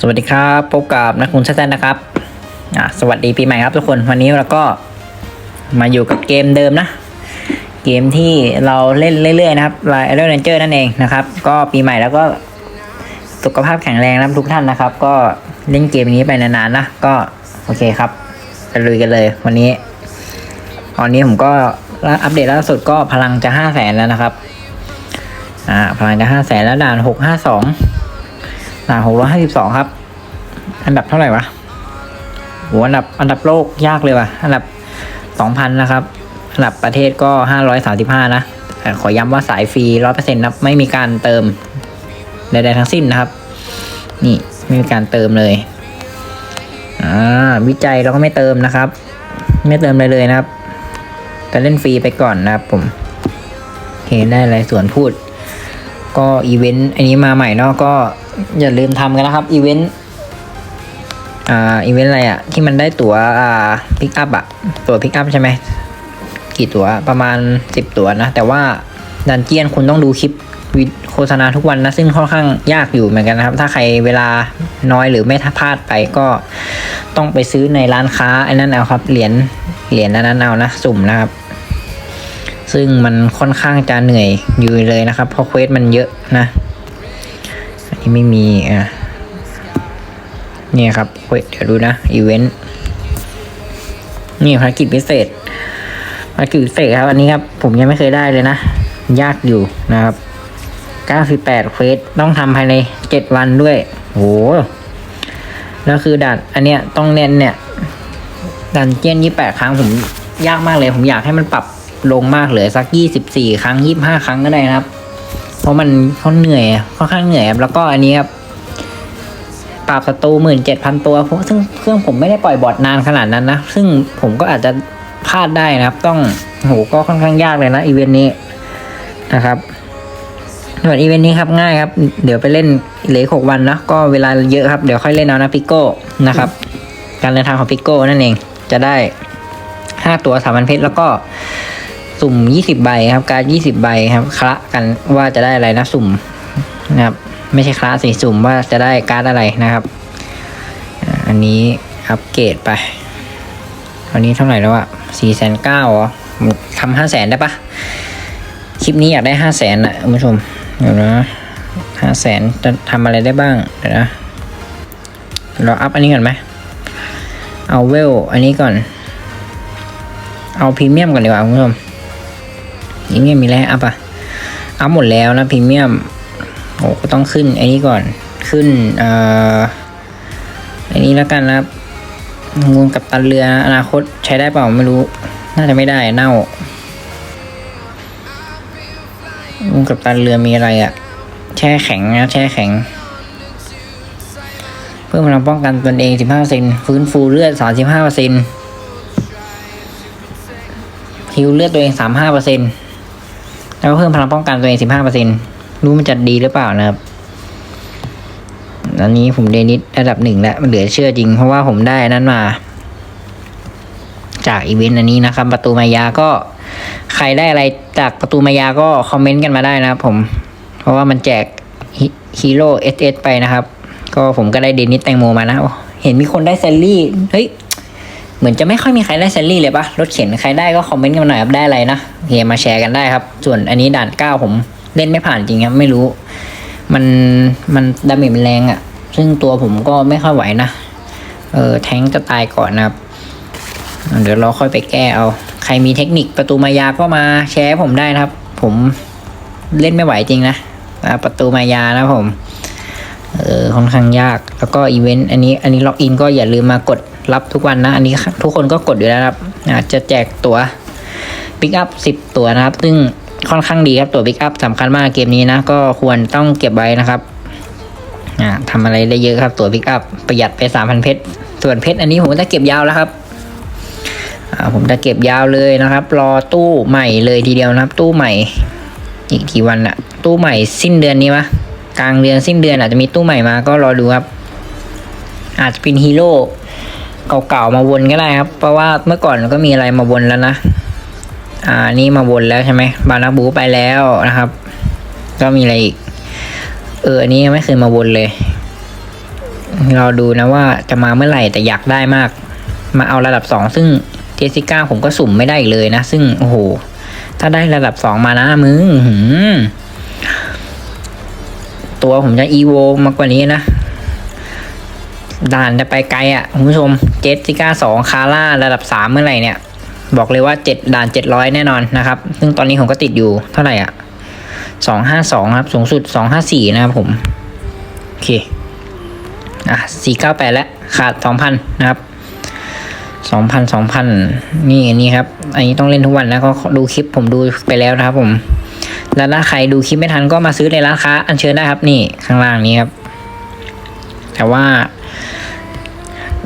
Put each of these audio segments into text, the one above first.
สวัสดีครับพบกับนักคุณชันนะครับสวัสดีปีใหม่ครับทุกคนวันนี้เราก็มาอยู่กับเกมเดิมนะ เกมที่เราเล่นเรื่อยๆนะครับไลน์เรนเจอร์นั่นเองนะครับ ก็ปีใหม่แล้วก็สุขภาพแข็งแรงนะทุกท่านนะครับ ก็เล่นเกมนี้ไปนานๆนะก็โอเคครับไปลุยกันเลย วันนี้ตอนนี้ผมก็อัปเดตล่าสุดก็พลังจะห้าแสนแล้วนะครับอ่าพลังจะห้าแสนแล้วด่านหกห้าสอง อ่าหกร้อยห้าสิบสองครับ อันดับเท่าไหร่วะโหอันดับอันดับโลกยากเลยว่ะ อันดับสองพันนะครับ อันดับประเทศก็ห้าร้อยสาสิบห้านะขอย้ำว่าสายฟรีร้อยเปอร์เซ็นต์นะไม่มีการเติมใดๆทั้งสิ้นนะครับ นี่ไม่มีการเติมเลยอ่าวิจัยเราก็ไม่เติมนะครับ ไม่เติมเลยเลยนะครับแต่เล่นฟรีไปก่อนนะครับผมโอเคได้อะไรส่วนพูด ก็อีเวนต์อันนี้มาใหม่เนาะก็ อย่าลืมทำกันนะครับอีเวนต์อ่าอีเวนต์อะไรอะที่มันได้ตั๋วอ่าพิกอัพอะตั๋วพิกอัพใช่ไหมกี่ตั๋วประมาณสิบตั๋วนะ แต่ว่าดันเจียนคุณต้องดูคลิปวิดโฆษณาทุกวันนะ ซึ่งค่อนข้างยากอยู่เหมือนกันนะครับ ถ้าใครเวลาน้อยหรือไม่ถ้าพลาดไปก็ต้องไปซื้อในร้านค้าอันนั้นเอาครับเหรียญเหรียญอันนั้นเอานะสุ่มนะครับ ซึ่งมันค่อนข้างจะเหนื่อยอยู่เลยนะครับ เพราะเควสมันเยอะนะ นนี้ไม่มีอะเนี่ยครับเควสเดี๋ยวดูนะอีเวนต์นี่ภารกิจพิเศษภารกิจพิเศษครับ อันนี้ครับ ผมยังไม่เคยได้เลยนะ ยากอยู่นะครับ 98เควสต้องทำภายใน 7 วันด้วยโหแล้วคือด่านอันเนี้ยต้องเน้นเนี่ยดันเจียนยี่แปดครั้งผมยากมากเลย ผมอยากให้มันปรับลงมากเหลือสักยี่สิบสี่ครั้งยี่ห้าครั้งก็ได้นะครับ เพราะมันเขาเหนื่อยค่อนข้างเหนื่อยครับแล้วก็อันนี้ครับปราบศัตรูหมื่นเจ็ดพันตัวซึ่งเครื่องผมไม่ได้ปล่อยบอทนานขนาดนั้นนะ ซึ่งผมก็อาจจะพลาดได้นะครับ ต้องโหก็ค่อนข้างยากเลยนะอีเวนต์นี้นะครับส่วนอีเวนต์นี้ครับง่ายครับ เดี๋ยวไปเล่นเหลือหกวันนะก็เวลาเยอะครับ เดี๋ยวค่อยเล่นเอานะพิโก้นะครับ การเดินทางของพิโก้นั่นเองจะได้ห้าตัวสามพันเพชรแล้วก็ สุ่มยี่สิบใบครับ การยี่สิบใบครับคละกันว่าจะได้อะไรนะสุ่มนะครับ ไม่ใช่คละสิสุ่มว่าจะได้การ์ดอะไรนะครับ อันนี้อัปเกรดไปอันนี้เท่าไหร่แล้วอะสี่แสนเก้าอ๋อทำห้าแสนได้ปะคลิปนี้อยากได้ห้าแสนะคุณผู้ชมเดี๋ยวนะห้าแสนจะทำอะไรได้บ้างเดี๋ยวนะเราอัพอันนี้ก่อนไหมเอาเวลอันนี้ก่อน เอาพรีเมียมก่อนดีกว่าคุณผู้ชม พรีเมียมีแล้วอัพอะอัพหมดแล้วนะพรีเมียมโอ้ก็ต้องขึ้นไอ้นี้ก่อนขึ้นเอ่อไอ้นี้แล้วกันนะงูกับตันเรืออนาคตใช้ได้เปล่าไม่รู้ น่าจะไม่ได้เน่างูกับตันเรือมีอะไรอะแช่แข็งนะแช่แข็งเพิ่มพลังป้องกันตนเอง 15%ฟื้นฟูเลือด 35%ฮิวเลือดตัวเอง 35% แล้วก็เพิ่มพลังป้องกันตัวเองสิบห้าเปอร์เซ็นรู้มันจะดีหรือเปล่านะครับ อันนี้ผมเดนิสระดับหนึ่งแล้ว มันเหลือเชื่อจริง เพราะว่าผมได้นั้นมา จากอีเวนต์อันนี้นะครับ ประตูมายาก็ ใครได้อะไรจากประตูมายาก็คอมเมนต์กันมาได้นะครับผม เพราะว่ามันแจกฮีโร่เอสเอสไปนะครับ ก็ผมก็ได้เดนิสแตงโมมานะ เห็นมีคนได้แซลลี่ เฮ้ย เหมือนจะไม่ค่อยมีใครได้แซลลี่เลยปะรถเข็นใครได้ก็คอมเมนต์กันหน่อยครับได้อะไรนะโอเคมาแชร์กันได้ครับ ส่วนอันนี้ด่านเก้าผมเล่นไม่ผ่านจริงครับไม่รู้ มันมันดาเมจมันแรงอะ่ะ ซึ่งตัวผมก็ไม่ค่อยไหวนะเออแทงจะตายก่อนนะครับ เดี๋ยวเราค่อยไปแก้เอา ใครมีเทคนิคประตูมายาก็มาแชร์ผมได้นะครับ ผมเล่นไม่ไหวจริงนะประตูมายานะผมเออค่อนข้างยากแล้วก็อีเวนต์อันนี้อันนี้ล็อกอินก็อย่าลืมมากด รับทุกวันนะอันนี้ทุกคนก็กดอยู่แล้วครับอาจจะแจกตัวปิกอัพสิบตัวนะครับ ซึ่งค่อนข้างดีครับตัวปิกอัพสำคัญมากเกมนี้นะก็ควรต้องเก็บไว้นะครับอ่าทำอะไรได้เยอะครับตัวปิกอัพประหยัดไปสามพันเพชรส่วนเพชรอันนี้ผมจะเก็บยาวแล้วครับผมจะเก็บยาวเลยนะครับ รอตู้ใหม่เลยทีเดียวนะครับ ตู้ใหม่ อีกกี่วันอะตู้ใหม่สิ้นเดือนนี้มะกลางเดือนสิ้นเดือนอาจจะมีตู้ใหม่มาก็รอดูครับ อาจจะเป็นฮีโร่ เก่าๆมาวนก็ได้ครับ เพราะว่าเมื่อก่อนก็มีอะไรมาวนแล้วนะ อ่านี่มาวนแล้วใช่ไหมบานาบูไปแล้วนะครับ ก็มีอะไรอีก เอออันนี้ไม่เคยมาวนเลย เราดูนะว่าจะมาเมื่อไหร่แต่อยากได้มาก มาเอาระดับสองซึ่งเจสิก้าผมก็สุ่มไม่ได้อีกเลยนะ ซึ่งโอ้โหถ้าได้ระดับสองมานะมึงตัวผมจะอีโวมากกว่านี้นะด่านจะไปไกลอะ่ะคุณผู้ชม จสสิก้าสองคาร่าระดับสามเมื่อไหร่เนี่ย บอกเลยว่าเจ็ดด่านเจ็ดร้อยแน่นอนนะครับ ซึ่งตอนนี้ผมก็ติดอยู่เท่าไหร่อะสองห้าสองครับ สูงสุดสองห้าสี่นะครับผม โอเค อะสี่เก้าแปดแล้ว ขาดสองพันนะครับสองพันสองพันนี่นี่ครับ อันนี้ต้องเล่นทุกวันนะก็ดูคลิปผมดูไปแล้วนะครับผม แล้วถ้าใครดูคลิปไม่ทันก็มาซื้อในร้านค้า อันเชิญได้ครับนี่ข้างล่างนี้ครับ แต่ว่า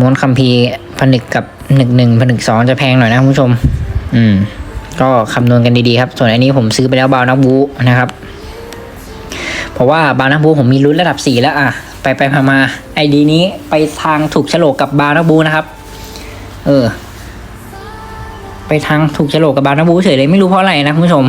ม้วนคัมภีร์ผนึกกับหนึ่งหนึ่งผนึกสองจะแพงหน่อยนะคุณผู้ชม อืม ก็คำนวณกันดีๆครับ ส่วนอันนี้ผมซื้อไปแล้วบาวนักบูนะครับ เพราะว่าบาวนักบูผมมีรุ่นระดับสี่แล้วอะ ไปไปมามาไอดีนี้ไปทางถูกโฉลกกับบาวนักบูนะครับ เออ ไปทางถูกโฉลกกับบาวนักบูเฉยเลยไม่รู้เพราะอะไรนะคุณผู้ชม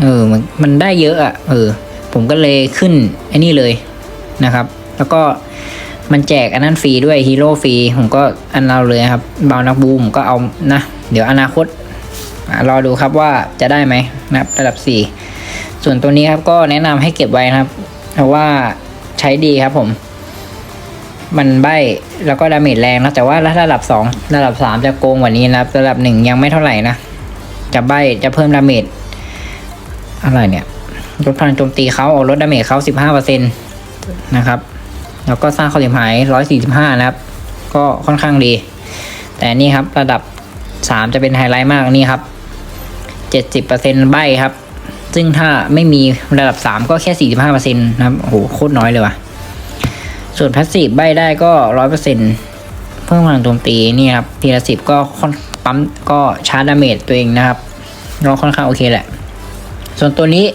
เออ มันมันได้เยอะอะ เออ ผมก็เลยขึ้นไอ้นี่เลยนะครับ แล้วก็ มันแจกอันนั้นฟรีด้วยฮีโร่ฟรีผมก็อันเราเลยครับบาวนักบูมก็เอานะ เดี๋ยวอนาคตรอดูครับว่าจะได้ไหมนะครับระดับสี่ส่วนตัวนี้ครับก็แนะนำให้เก็บไว้นะครับ เพราะว่าใช้ดีครับผม มันใบแล้วก็ดาเมจแรงนะแต่ว่าระดับสองระดับสามจะโกงกว่านี้นะครับระดับหนึ่งยังไม่เท่าไหร่นะจะใบจะเพิ่มดาเมจอะไรเนี่ยลดพลังโจมตีเขาเอาลดดาเมจเขาสิบห้าเปอร์เซ็นตนะครับ แล้วก็สร้างความเสียหายร้อยสี่สิบห้านะครับ ก็ค่อนข้างดี แต่นี่ครับระดับสามจะเป็นไฮไลท์มากนี่ครับเจ็ดสิบเปอร์เซ็นใบครับ ซึ่งถ้าไม่มีระดับสามก็แค่สี่สิบห้าเปอร์เซ็นะครับโอ้โหโคตรน้อยเลยว่ะ ส่วนพาสซีฟใบได้ก็ร้อยเปอร์เซ็นเพิ่มพลังโจมตีนี่ครับทีละสิบก็ค่อนปั๊มก็ชาร์จดาเมจตัวเองนะครับก็ค่อนข้างโอเคแหละ ส่วนตัวนี้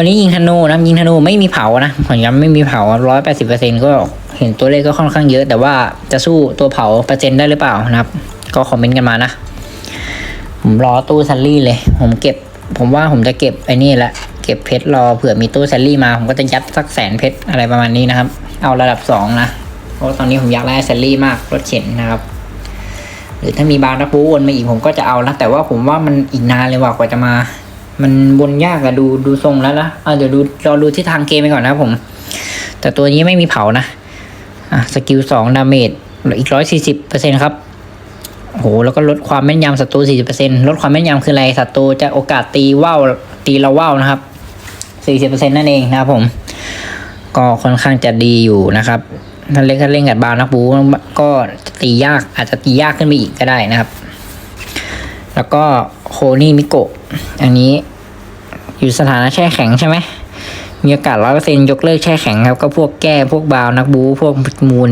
ตัวนี้ยิงธนูนะยิงธนูไม่มีเผานะผมย้ำไม่มีเผาร้อยแปดสิบเปอร์เซ็นก็เห็นตัวเลขก็ค่อนข้างเยอะ แต่ว่าจะสู้ตัวเผาเปอร์เซ็นต์ได้หรือเปล่านะครับ ก็คอมเมนต์กันมานะผมรอตู้ซัลลี่เลย ผมเก็บ ผมว่าผมจะเก็บไอ้นี่แหละเก็บเพชรรอเผื่อมีตู้ซัลลี่มา ผมก็จะยัดสักแสนเพชรอะไรประมาณนี้นะครับ เอาระดับสองนะเพราะตอนนี้ผมอยากได้ซัลลี่มากรถเข็นนะครับหรือถ้ามีบาร์นักบูวนมาอีกผมก็จะเอานะแต่ว่าผมว่ามันอีกนานเลยว่ากว่าจะมา มันบนยากอะดูดูทรงแล้วนะอะเดี๋ยวดูรอดูที่ทางเกมไปก่อนนะผม แต่ตัวนี้ไม่มีเผานะ อะสกิลสองดาเมจอีกร้อยสี่สิบเปอร์เซ็นครับโอ้โหแล้วก็ลดความแม่นยำศัตรูสี่สิบเปอร์เซ็นลดความแม่นยำคืออะไรศัตรูจะโอกาสตีว่าวตีเราว่าวนะครับสี่สิบเปอร์เซ็นนั่นเองนะครับผม ก็ค่อนข้างจะดีอยู่นะครับถ้าเล่นถ้าเล่นกับบาวนักบูก็ตียากอาจจะตียากขึ้นไปอีกก็ได้นะครับ แล้วก็ โคนี่มิโกะ อันนี้อยู่สถานะแช่แข็งใช่ไหม มีโอกาสร้อยเปอร์เซ็นยกเลิกแช่แข็งครับ ก็พวกแก้พวกบาวนักบู พวกมูล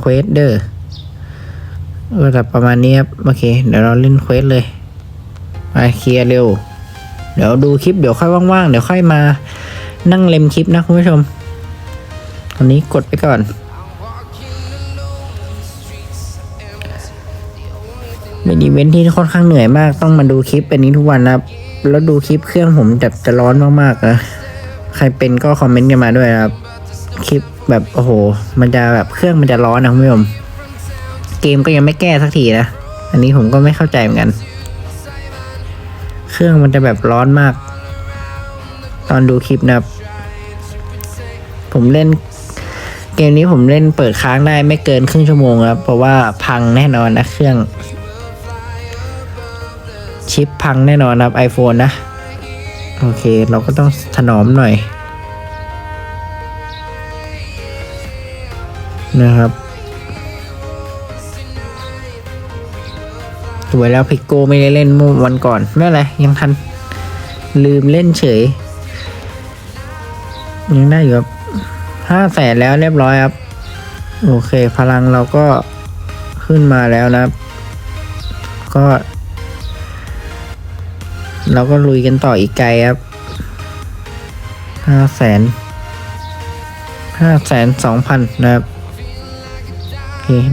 เควสเด้อเออแต่ประมาณนี้ครับ โอเค เดี๋ยวเราเล่นเควสเลยไปเคลียร์เร็ว เดี๋ยวดูคลิปเดี๋ยวค่อยว่างๆ เดี๋ยวค่อยมานั่งเล็มคลิปนะคุณผู้ชมตอนนี้กดไปก่อน เป็นอีเวนท์ที่ค่อนข้างเหนื่อยมาก ต้องมาดูคลิปอันนี้ทุกวันนะครับแล้วดูคลิปเครื่องผมแบบจะร้อนมากๆนะ ใครเป็นก็คอมเมนต์กันมาด้วยครับ คลิป แบบโอ้โห มันจะแบบเครื่องมันจะร้อนนะคุณผู้ชมเกมก็ยังไม่แก้สักทีนะ อันนี้ผมก็ไม่เข้าใจเหมือนกัน เครื่องมันจะแบบร้อนมาก ตอนดูคลิปนะครับ ผมเล่น เกมนี้ผมเล่นเปิดค้างได้ไม่เกินครึ่งชั่วโมงครับ เพราะว่าพังแน่นอนนะเครื่อง ชิปพังแน่นอนครับ iPhone นะ โอเค เราก็ต้องถนอมหน่อย นะครับสวยแล้วพิกโกไม่ได้เล่นเมื่อวันก่อน ไม่เป็นไรยังทัน ลืมเล่นเฉย ยังได้อยู่ครับห้าแสนแล้วเรียบร้อยครับ โอเค พลังเราก็ขึ้นมาแล้วนะครับ ก็ เราก็ลุยกันต่ออีกไกลครับห้าแสนห้าแสนสองพันนะครับ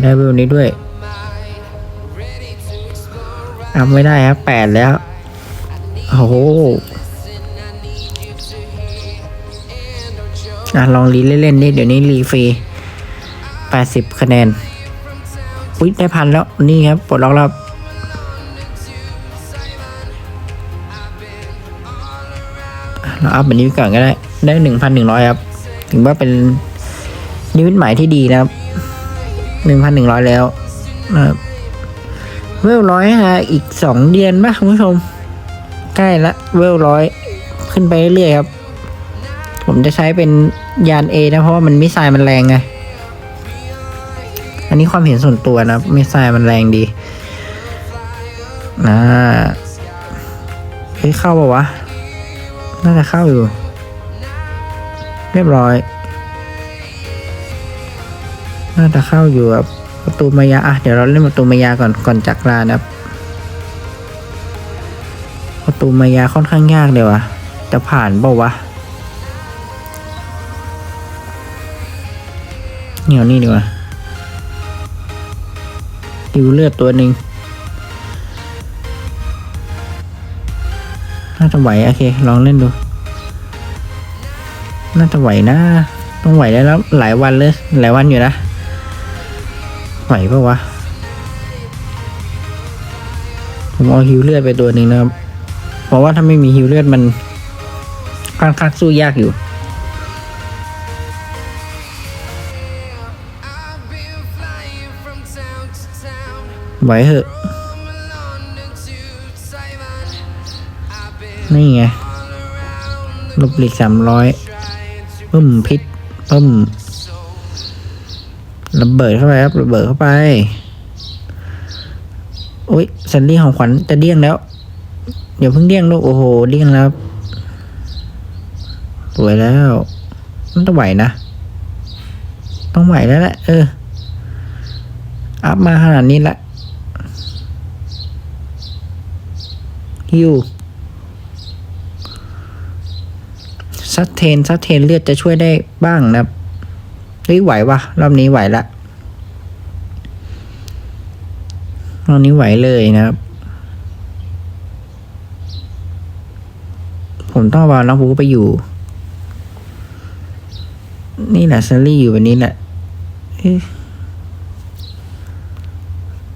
ได้เวลนี้ด้วยอัพไม่ได้ครับแปดแล้ว โอ้โหอะลองรีเล่นๆนี่เดี๋ยวนี้รีฟรีแปดสิบคะแนนอุ้ยได้พันแล้วนี่ครับปลดล็อกแล้วเราอัพแบบนี้ก่อนก็ได้ ได้หนึ่งพันหนึ่งร้อยครับถือว่าเป็นนิมิตหมายที่ดีนะครับ หนึ่งพันหนึ่งร้อยแล้วนะครับเวลร้อยฮะอีกสองเดือนป่ะคุณผู้ชม ใกล้ละเวลร้อยขึ้นไปเรื่อยๆครับ ผมจะใช้เป็นยาน A นะเพราะว่ามันมิสไซล์มันแรงไง อันนี้ความเห็นส่วนตัวนะมิสไซล์มันแรงดีนะเฮ้ยเข้าปะวะ น่าจะเข้าอยู่ เรียบร้อย น่าจะเข้าอยู่ครับประตูมายาอะเดี๋ยวเราเล่นประตูมายาก่อนก่อนจากลานะครับประตูมายาค่อนข้างยากเลยว่ะจะผ่านเปล่าวะเหนียวนี่ดีกว่าดิวเลือดตัวหนึ่งน่าจะไหวโอเค ลองเล่นดู น่าจะไหวนะ ต้องไหวได้แล้วหลายวันเลย หลายวันอยู่นะ ไหวปะวะ ผมเอาฮิวเลือดไปตัวหนึ่งนะครับ เพราะว่าถ้าไม่มีฮิวเลือดมันค่อนข้างสู้ยากอยู่ไหวเหอะ นี่ไงลบหลีกสามร้อยปึ้มพิษปึ้ม ระเบิดเข้าไปครับระเบิดเข้าไปโอ้ยแซนดี้ของขวัญจะเดี้ยงแล้ว เดี๋ยวเพิ่งเดี้ยงลูกโอ้โหเดี้ยงแล้วสวยแล้วมันต้องไหวนะ ต้องไหวแล้วแหละเออ อัพมาขนาดนี้ละฮิวซัดเทนซัดเทนเลือดจะช่วยได้บ้างนะครับ ฮ้ยไหววะรอบนี้ไหวละรอบนี้ไหวเลยนะครับ ผมต้องเอาน้องภูไปอยู่ นี่แหละซัลลี่อยู่แบบนี้แหละเอ๊ะ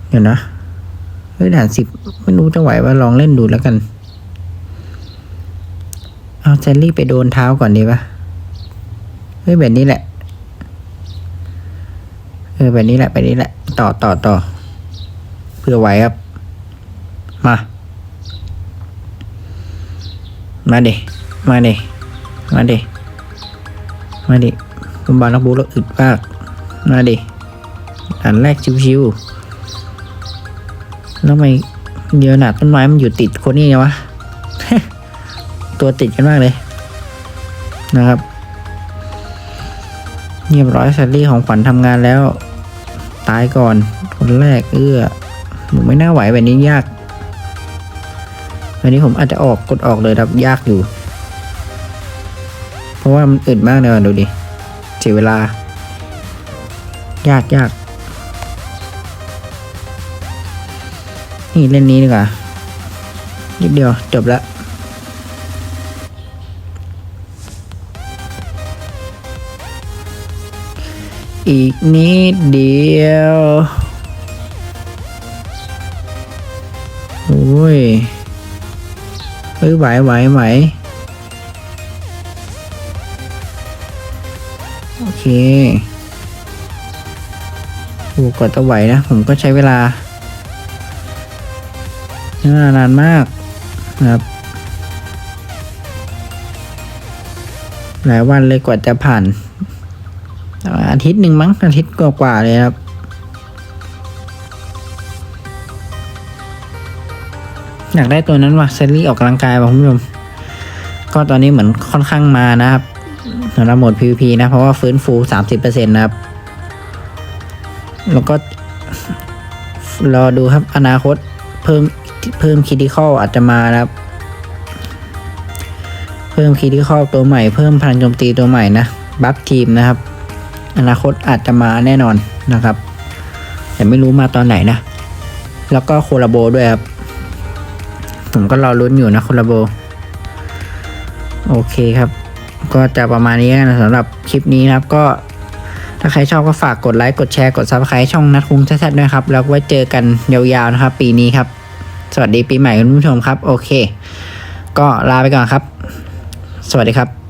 เดี๋ยวนะเฮ้ยด่านสิบไม่รู้จะไหวว่าลองเล่นดูแล้วกัน เอาเจลลี่ไปโดนเท้าก่อนดีปะเฮ้ยแบบนี้แหละ ออแบบนี้แหละแบบนี้แหละ ต่อต่อต่อเพื่อไหวครับ มา มาเดมาเดมาเดมาเดคุณบาลนักบูเราอึดมาก มาเดอันแรกชิวๆแล้วทำไมเดียวหนาต้นไม้มันอยู่ติดคนนี้ไงวะ ตัวติดกันมากเลย นะครับเรียบร้อยแซลลี่ของขวัญทำงานแล้ว ตายก่อน คนแรกเอื้อผมไม่น่าไหวแบบนี้ยากวันนี้ผมอาจจะออกกดออกเลยครับยากอยู่ เพราะว่ามันอึดมากเลยว่ะดูดิเสียเวลา ยากยากนี่เล่นนี้ดีกว่านิดเดียวจบละ อีกนิดเดียวโอ้ยเฮ้ยไหวไหวไหวโอเคโอ้กดจะไหวนะ ผมก็ใช้เวลาใช้เวลานานมากนะครับ หลายวันเลยกว่าจะผ่าน อาทิตย์หนึ่งมั้งอาทิตย์กว่าๆเลยครับอยากได้ตัวนั้นว่ะเซรีออกกำลังกายว่ะคุณผู้ชมก็ตอนนี้เหมือนค่อนข้างมานะครับสำหรับโหมด PVP นะ เพราะว่าฟื้นฟู 30%นะครับ แล้วก็รอดูครับอนาคตเพิ่มเพิ่มคิดิคอลอาจจะมานะครับ เพิ่มคิดิคอลตัวใหม่ เพิ่มพลังโจมตีตัวใหม่นะ บัฟทีมนะครับ อนาคตอาจจะมาแน่นอนนะครับ แต่ไม่รู้มาตอนไหนนะ แล้วก็โคลาโบด้วยครับ ผมก็รอลุ้นอยู่นะโคลาโบ โอเคครับ ก็จะประมาณนี้นะสำหรับคลิปนี้นะครับก็ถ้าใครชอบก็ฝากกดไลค์กดแชร์กดซับสไครต์ช่องนัดคุงแซ่ๆด้วยครับ แล้วไว้เจอกันยาวๆนะครับ ปีนี้ครับ สวัสดีปีใหม่คุณผู้ชมครับ โอเค ก็ลาไปก่อนครับ สวัสดีครับ